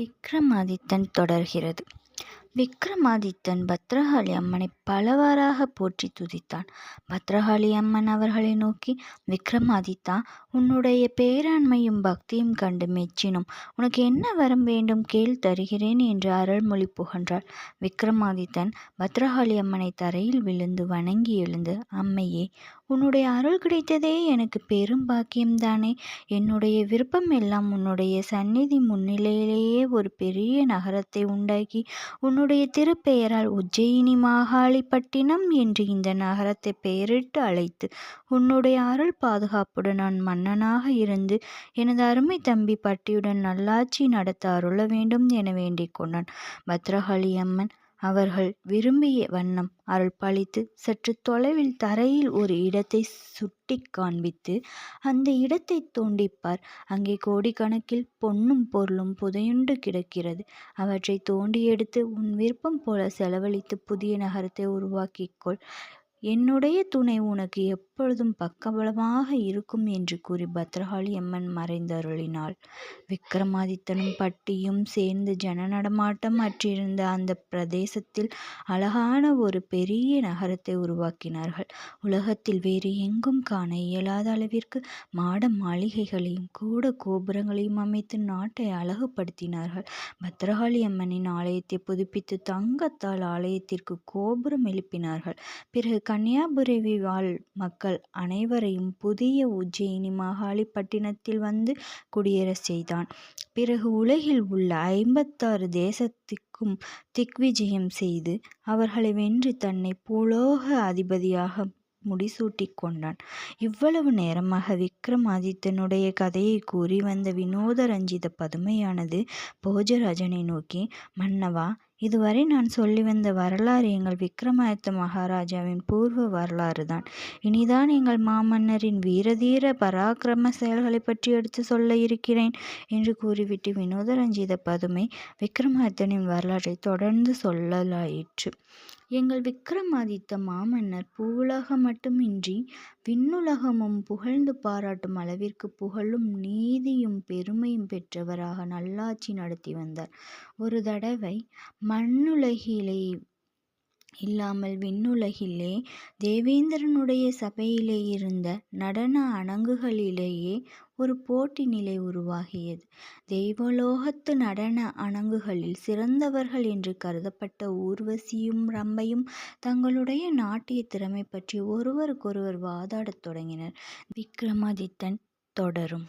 விக்ரமாதித்தன் தொடர்கிறது. விக்ரமாதித்தன் பத்ரகாளி அம்மனை பலவாறாக போற்றி துதித்தான். பத்ரகாளி அம்மன் அவர்களை நோக்கி விக்ரமாதித்தா உன்னுடைய பேராண்மையும் பக்தியும் கண்டு மெச்சினோம். உனக்கு என்ன வரம் வேண்டும் கேள் தருகிறேன் என்று அருள்மொழி புகன்றாள். விக்ரமாதித்தன் பத்ரகாளி அம்மனை தரையில் விழுந்து வணங்கி எழுந்து அம்மையே உன்னுடைய அருள் கிடைத்ததே எனக்கு பெரும் பாக்கியம்தானே என்னுடைய விருப்பம் எல்லாம் உன்னுடைய சந்நிதி முன்னிலையிலேயே ஒரு பெரிய நகரத்தை உண்டாக்கி உன்னுடைய திருப்பெயரால் உஜ்ஜயினி மாகாளிப்பட்டினம் என்று இந்த நகரத்தை பெயரிட்டு அழைத்து உன்னுடைய அருள் பாதுகாப்புடன் நான் மன்னனாக இருந்து எனது அருமை தம்பி பட்டியுடன் நல்லாட்சி நடத்த அருள வேண்டும் என வேண்டிக் கொண்டான். பத்ரகாளி அம்மன் அவர்கள் விரும்பிய வண்ணம் அருள் பளித்து சற்று தொலைவில் தரையில் ஒரு இடத்தை சுட்டி காண்பித்து அந்த இடத்தை தோண்டிப்பார். அங்கே கோடிக்கணக்கில் பொன்னும் பொருளும் புதையுண்டு கிடக்கிறது. அவற்றை தோண்டி எடுத்து உன் விருப்பம் போல செலவழித்து புதிய நகரத்தை உருவாக்கிக்கொள் என்னுடைய துணை உனக்கு எப்பொழுதும் பக்கபலமாக இருக்கும் என்று கூறி பத்ரகாளி அம்மன் மறைந்தருளினாள். விக்ரமாதித்தனும் பட்டியும் சேர்ந்து ஜன நடமாட்டம் அற்றிருந்த அந்த பிரதேசத்தில் அழகான ஒரு பெரிய நகரத்தை உருவாக்கினார்கள். உலகத்தில் வேறு எங்கும் காண இயலாத அளவிற்கு மாட மாளிகைகளையும் கூட கோபுரங்களையும் அமைத்து நாட்டை அழகுபடுத்தினார்கள். பத்ரகாளி அம்மனின் ஆலயத்தை புதுப்பித்து தங்கத்தால் ஆலயத்திற்கு கோபுரம் எழுப்பினார்கள். பிறகு கன்னியாகுமரி வாழ் மக்கள் அனைவரையும் புதிய உஜ்ஜயினி மாகாளிப்பட்டினத்தில் வந்து குடியேறச் செய்தான். பிறகு உலகில் உள்ள ஐம்பத்தாறு தேசத்துக்கும் திக்விஜயம் செய்து அவர்களை வென்று தன்னை பூலோக அதிபதியாக முடிசூட்டிக் கொண்டான். இவ்வளவு நேரமாக விக்ரமாதித்தனுடைய கதையைக் கூறி வந்த வினோத ரஞ்சித பதுமையானது போஜராஜனை நோக்கி, மன்னவா! இதுவரை நான் சொல்லி வந்த வரலாறு எங்கள் விக்ரமாதித்த மகாராஜாவின் பூர்வ வரலாறு தான் இனிதான் எங்கள் மாமன்னரின் வீரதீர பராக்கிரம செயல்களைப் பற்றி எடுத்து சொல்ல இருக்கிறேன் என்று கூறிவிட்டு வினோதரஞ்சித பதுமை விக்ரமாதித்தனின் வரலாற்றை தொடர்ந்து சொல்லலாயிற்று. எங்கள் விக்ரமாதித்த மாமன்னர் பூவுலகம் மட்டுமின்றி விண்ணுலகமும் புகழ்ந்து பாராட்டும் அளவிற்கு புகழும் நீதியும் பெருமையும் பெற்றவராக நல்லாட்சி நடத்தி வந்தார். ஒரு தடவை மண்ணுலகிலே இல்லாமல் விண்ணுலகிலே தேவேந்திரனுடைய சபையிலே இருந்த நடன அணங்குகளிலேயே ஒரு போட்டி நிலை உருவாகியது. தெய்வலோகத்து நடன அணங்குகளில் சிறந்தவர்கள் என்று கருதப்பட்ட ஊர்வசியும் ரம்பையும் தங்களுடைய நாட்டிய திறமை பற்றி ஒருவருக்கொருவர் வாதாடத் தொடங்கினர். விக்ரமாதித்தன் தொடரும்.